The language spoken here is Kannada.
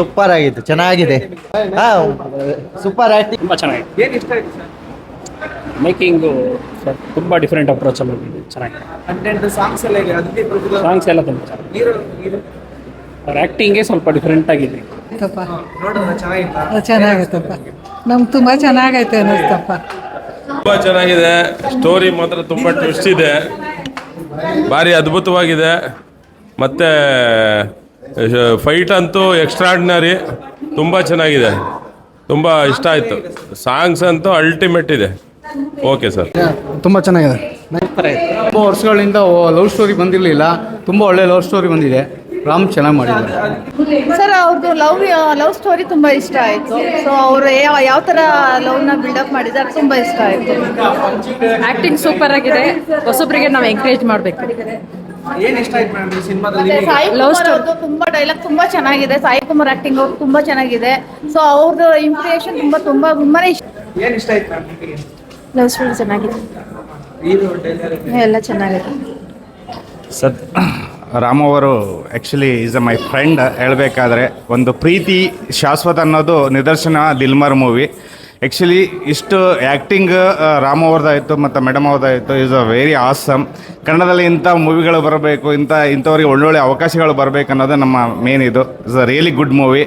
ಸೂಪರ್ ಆಗಿತ್ತು ಚೆನ್ನಾಗಿದೆ. ಹಾ ಸೂಪರ್ ಆಕ್ಟಿಂಗ್ ತುಂಬ ಚೆನ್ನಾಗಿದೆ ಏನ್ ಇಷ್ಟ ಆಯ್ತು ಸರ್ ಮೇಕಿಂಗು ತುಂಬ ಡಿಫ್ರೆಂಟ್ ಅಪ್ರೋಚ್ ಹೋಗಿದೆ ಚೆನ್ನಾಗಿದೆ. ಕಂಟೆಂಟ್ ಸಾಂಗ್ಸ್ ಎಲ್ಲ ಸಾಂಗ್ಸ್ ಎಲ್ಲ ತುಂಬ ಚೆನ್ನಾಗಿದೆ. ಹೀರೋ ಅವ್ರ ಆ್ಯಕ್ಟಿಂಗೇ ಸ್ವಲ್ಪ ಡಿಫ್ರೆಂಟ್ ಆಗಿದೆ. ಚೆನ್ನಾಗಿತ್ತಪ್ಪ ನಮ್ಗೆ ತುಂಬ ಚೆನ್ನಾಗೈತೆ ಅನ್ನಿಸ್ತಪ್ಪ ತುಂಬ ಚೆನ್ನಾಗಿದೆ. ಸ್ಟೋರಿ ಮಾತ್ರ ತುಂಬ ಟ್ವಿಸ್ಟ್ ಇದೆ. ಭಾರಿ ಅದ್ಭುತವಾಗಿದೆ. ಮತ್ತು ಫೈಟ್ ಅಂತೂ ಎಕ್ಸ್ಟ್ರಾರ್ಡಿನರಿ ತುಂಬ ಚೆನ್ನಾಗಿದೆ. ತುಂಬ ಇಷ್ಟ ಆಯಿತು. ಸಾಂಗ್ಸ್ ಅಂತೂ ಅಲ್ಟಿಮೇಟ್ ಇದೆ. ಓಕೆ ಸರ್ ತುಂಬ ಚೆನ್ನಾಗಿದೆ. ತುಂಬ ವರ್ಷಗಳಿಂದ ಲವ್ ಸ್ಟೋರಿ ಬಂದಿರಲಿಲ್ಲ. ತುಂಬ ಒಳ್ಳೆ ಲವ್ ಸ್ಟೋರಿ ಬಂದಿದೆ. ರಾಮ್ ಚೆನ್ನಾಗಿ ಮಾಡಿದ್ದಾರೆ. ಸರ್ ಅವ್ರದ್ದು ಲವ್ ಲವ್ ಸ್ಟೋರಿ ತುಂಬ ಇಷ್ಟ ಆಯಿತು. ಸೊ ಅವರು ಯಾವ ಥರ ಲವ್ನ ಬಿಲ್ಡಪ್ ಮಾಡಿದ್ದಾರೆ ತುಂಬ ಇಷ್ಟ ಆಯಿತು. ಆ್ಯಕ್ಟಿಂಗ್ ಸೂಪರ್ ಆಗಿದೆ. ಹೊಸಬ್ರಿಗೆ ನಾವು ಎಂಕರೇಜ್ ಮಾಡಬೇಕು. ಏನ್ ಇಷ್ಟ ಆಯ್ತು ಮೇಡಮ್ ಸಿನಿಮಾದಲ್ಲಿ ಸಾಯಿ ಕುಮಾರ್. ಅವ್ರದ್ದು ತುಂಬಾ ಡೈಲಾಗ್ ತುಂಬಾ ಚೆನ್ನಾಗಿದೆ. ಸಾಯಿ ಕುಮಾರ್ ಆಕ್ಟಿಂಗ್ ಅವ್ರು ತುಂಬಾ ಚೆನ್ನಾಗಿದೆ. ಸೊ ಅವ್ರದ್ದು ಇಂಪ್ರೆಷನ್ ತುಂಬಾ ತುಂಬಾ ತುಂಬಾನೇ ಇಷ್ಟ. ಏನ್ ಇಷ್ಟ ಆಯ್ತು ಮೇಡಮ್ ಲವ್ ಸ್ಟೋರಿ ಚೆನ್ನಾಗಿದೆ. ಡೈಲಾಗ್ ಎಲ್ಲ ಚೆನ್ನಾಗಿದೆ. ಸರ್ ರಾಮ್ ಅವರು actually is a my friend ಹೇಳಬೇಕಾದ್ರೆ ಒಂದು ಪ್ರೀತಿ ಶಾಶ್ವತ ಅನ್ನೋದು ನಿದರ್ಶನ ದಿಲ್ಮರ್ ಮೂವಿ ಆ್ಯಕ್ಚುಲಿ ಇಷ್ಟು ಆ್ಯಕ್ಟಿಂಗ್ ರಾಮ್ ಅವ್ರದ್ದಾಯಿತು ಮತ್ತು ಮೇಡಮ್ ಅವ್ರದ್ದಾಯಿತು ಇಸ್ ಅ ವೆರಿ ಆಸಮ್ ಕನ್ನಡದಲ್ಲಿ ಇಂಥ ಮೂವಿಗಳು ಬರಬೇಕು, ಇಂಥ ಇಂಥವ್ರಿಗೆ ಒಳ್ಳೊಳ್ಳೆ ಅವಕಾಶಗಳು ಬರಬೇಕು ಅನ್ನೋದು ನಮ್ಮ ಮೇನ್ ಇದು. Is a really good movie